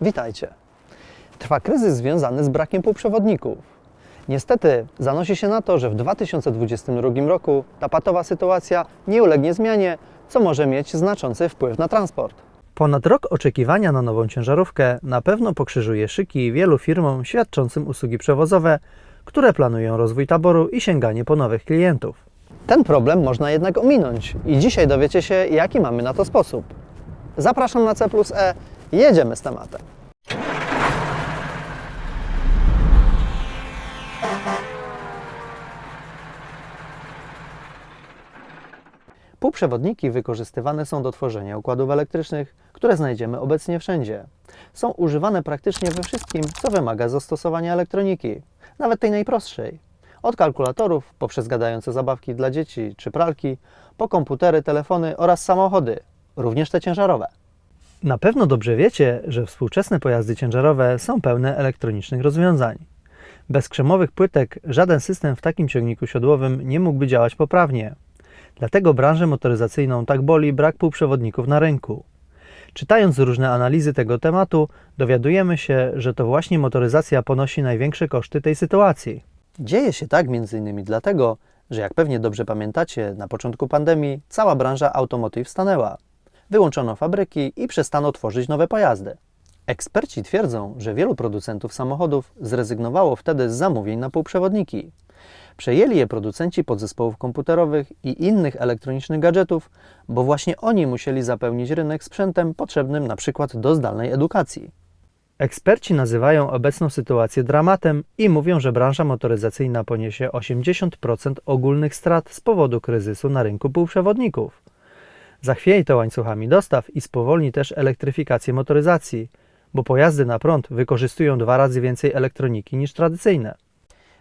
Witajcie. Trwa kryzys związany z brakiem półprzewodników. Niestety zanosi się na to, że w 2022 roku ta patowa sytuacja nie ulegnie zmianie, co może mieć znaczący wpływ na transport. Ponad rok oczekiwania na nową ciężarówkę na pewno pokrzyżuje szyki wielu firmom świadczącym usługi przewozowe, które planują rozwój taboru i sięganie po nowych klientów. Ten problem można jednak ominąć i dzisiaj dowiecie się, jaki mamy na to sposób. Zapraszam na C E, jedziemy z tematem. Półprzewodniki wykorzystywane są do tworzenia układów elektrycznych, które znajdziemy obecnie wszędzie. Są używane praktycznie we wszystkim, co wymaga zastosowania elektroniki, nawet tej najprostszej. Od kalkulatorów, poprzez gadające zabawki dla dzieci czy pralki, po komputery, telefony oraz samochody, również te ciężarowe. Na pewno dobrze wiecie, że współczesne pojazdy ciężarowe są pełne elektronicznych rozwiązań. Bez krzemowych płytek żaden system w takim ciągniku siodłowym nie mógłby działać poprawnie. Dlatego branżę motoryzacyjną tak boli brak półprzewodników na rynku. Czytając różne analizy tego tematu, dowiadujemy się, że to właśnie motoryzacja ponosi największe koszty tej sytuacji. Dzieje się tak m.in. dlatego, że jak pewnie dobrze pamiętacie, na początku pandemii cała branża automotive stanęła. Wyłączono fabryki i przestano tworzyć nowe pojazdy. Eksperci twierdzą, że wielu producentów samochodów zrezygnowało wtedy z zamówień na półprzewodniki. Przejęli je producenci podzespołów komputerowych i innych elektronicznych gadżetów, bo właśnie oni musieli zapełnić rynek sprzętem potrzebnym przykład do zdalnej edukacji. Eksperci nazywają obecną sytuację dramatem i mówią, że branża motoryzacyjna poniesie 80% ogólnych strat z powodu kryzysu na rynku półprzewodników. Zachwieje to łańcuchami dostaw i spowolni też elektryfikację motoryzacji, bo pojazdy na prąd wykorzystują dwa razy więcej elektroniki niż tradycyjne.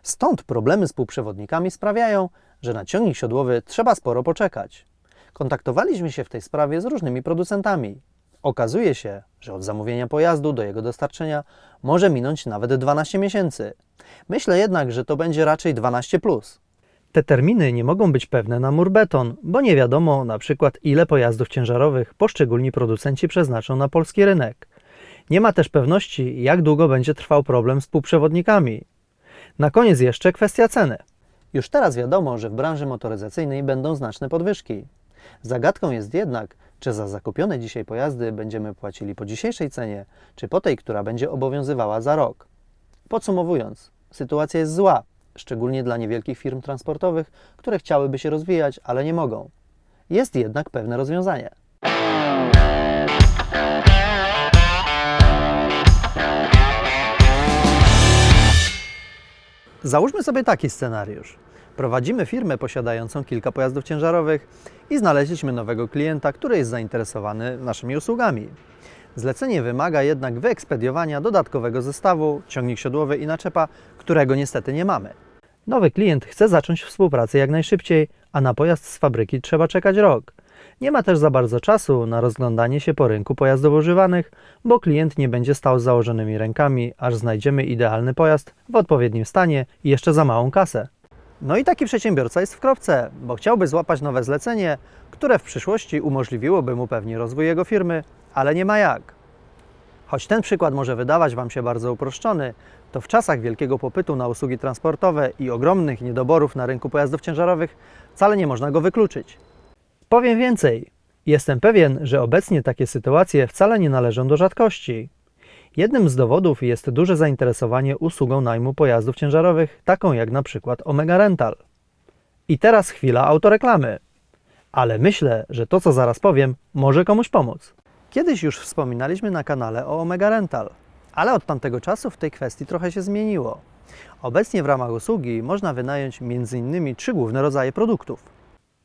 Stąd problemy z półprzewodnikami sprawiają, że na ciągnik siodłowy trzeba sporo poczekać. Kontaktowaliśmy się w tej sprawie z różnymi producentami. Okazuje się, że od zamówienia pojazdu do jego dostarczenia może minąć nawet 12 miesięcy. Myślę jednak, że to będzie raczej 12 plus. Te terminy nie mogą być pewne na mur beton, bo nie wiadomo na przykład ile pojazdów ciężarowych poszczególni producenci przeznaczą na polski rynek. Nie ma też pewności, jak długo będzie trwał problem z półprzewodnikami. Na koniec jeszcze kwestia ceny. Już teraz wiadomo, że w branży motoryzacyjnej będą znaczne podwyżki. Zagadką jest jednak, czy za zakupione dzisiaj pojazdy będziemy płacili po dzisiejszej cenie, czy po tej, która będzie obowiązywała za rok. Podsumowując, sytuacja jest zła, szczególnie dla niewielkich firm transportowych, które chciałyby się rozwijać, ale nie mogą. Jest jednak pewne rozwiązanie. Załóżmy sobie taki scenariusz. Prowadzimy firmę posiadającą kilka pojazdów ciężarowych i znaleźliśmy nowego klienta, który jest zainteresowany naszymi usługami. Zlecenie wymaga jednak wyekspediowania dodatkowego zestawu, ciągnik siodłowy i naczepa, którego niestety nie mamy. Nowy klient chce zacząć współpracę jak najszybciej, a na pojazd z fabryki trzeba czekać rok. Nie ma też za bardzo czasu na rozglądanie się po rynku pojazdów używanych, bo klient nie będzie stał z założonymi rękami, aż znajdziemy idealny pojazd w odpowiednim stanie i jeszcze za małą kasę. No i taki przedsiębiorca jest w kropce, bo chciałby złapać nowe zlecenie, które w przyszłości umożliwiłoby mu pewnie rozwój jego firmy, ale nie ma jak. Choć ten przykład może wydawać Wam się bardzo uproszczony, to w czasach wielkiego popytu na usługi transportowe i ogromnych niedoborów na rynku pojazdów ciężarowych wcale nie można go wykluczyć. Powiem więcej. Jestem pewien, że obecnie takie sytuacje wcale nie należą do rzadkości. Jednym z dowodów jest duże zainteresowanie usługą najmu pojazdów ciężarowych, taką jak na przykład Omega Rental. I teraz chwila autoreklamy. Ale myślę, że to co zaraz powiem może komuś pomóc. Kiedyś już wspominaliśmy na kanale o Omega Rental, ale od tamtego czasu w tej kwestii trochę się zmieniło. Obecnie w ramach usługi można wynająć m.in. trzy główne rodzaje produktów.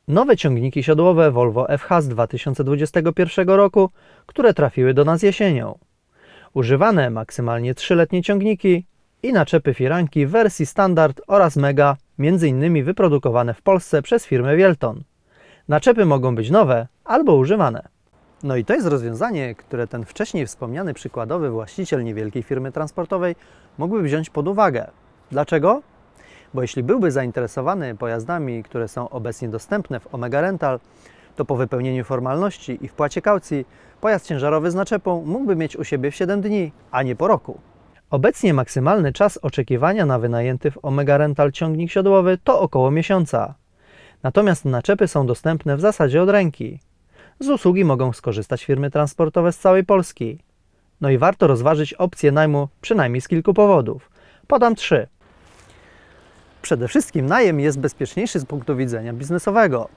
Nowe ciągniki siodłowe Volvo FH z 2021 roku, które trafiły do nas jesienią. Używane maksymalnie 3-letnie ciągniki i naczepy firanki w wersji standard oraz mega, m.in. wyprodukowane w Polsce przez firmę Wielton. Naczepy mogą być nowe albo używane. No i to jest rozwiązanie, które ten wcześniej wspomniany przykładowy właściciel niewielkiej firmy transportowej mógłby wziąć pod uwagę. Dlaczego? Bo jeśli byłby zainteresowany pojazdami, które są obecnie dostępne w Omega Rental, to po wypełnieniu formalności i wpłacie kaucji Pojazd ciężarowy z naczepą mógłby mieć u siebie w 7 dni, a nie po roku. Obecnie maksymalny czas oczekiwania na wynajęty w Omega Rental ciągnik siodłowy to około miesiąca. Natomiast naczepy są dostępne w zasadzie od ręki. Z usługi mogą skorzystać firmy transportowe z całej Polski. No i warto rozważyć opcję najmu przynajmniej z kilku powodów. Podam trzy. Przede wszystkim najem jest bezpieczniejszy z punktu widzenia biznesowego.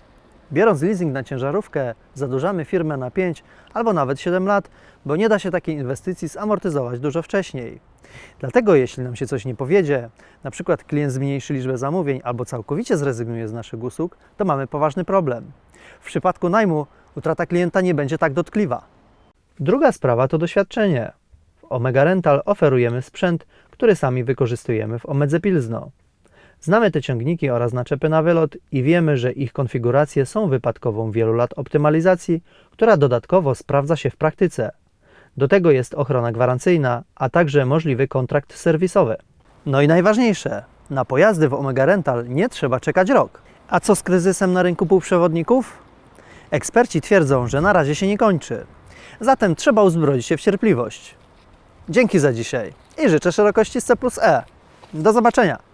Biorąc leasing na ciężarówkę, zadłużamy firmę na 5 albo nawet 7 lat, bo nie da się takiej inwestycji zamortyzować dużo wcześniej. Dlatego jeśli nam się coś nie powiedzie, przykład klient zmniejszy liczbę zamówień albo całkowicie zrezygnuje z naszych usług, to mamy poważny problem. W przypadku najmu utrata klienta nie będzie tak dotkliwa. Druga sprawa to doświadczenie. W Omega Rental oferujemy sprzęt, który sami wykorzystujemy w Omedze Pilzno. Znamy te ciągniki oraz naczepy na wylot i wiemy, że ich konfiguracje są wypadkową wielu lat optymalizacji, która dodatkowo sprawdza się w praktyce. Do tego jest ochrona gwarancyjna, a także możliwy kontrakt serwisowy. No i najważniejsze, na pojazdy w Omega Rental nie trzeba czekać rok. A co z kryzysem na rynku półprzewodników? Eksperci twierdzą, że na razie się nie kończy. Zatem trzeba uzbroić się w cierpliwość. Dzięki za dzisiaj i życzę szerokości C plus E. Do zobaczenia!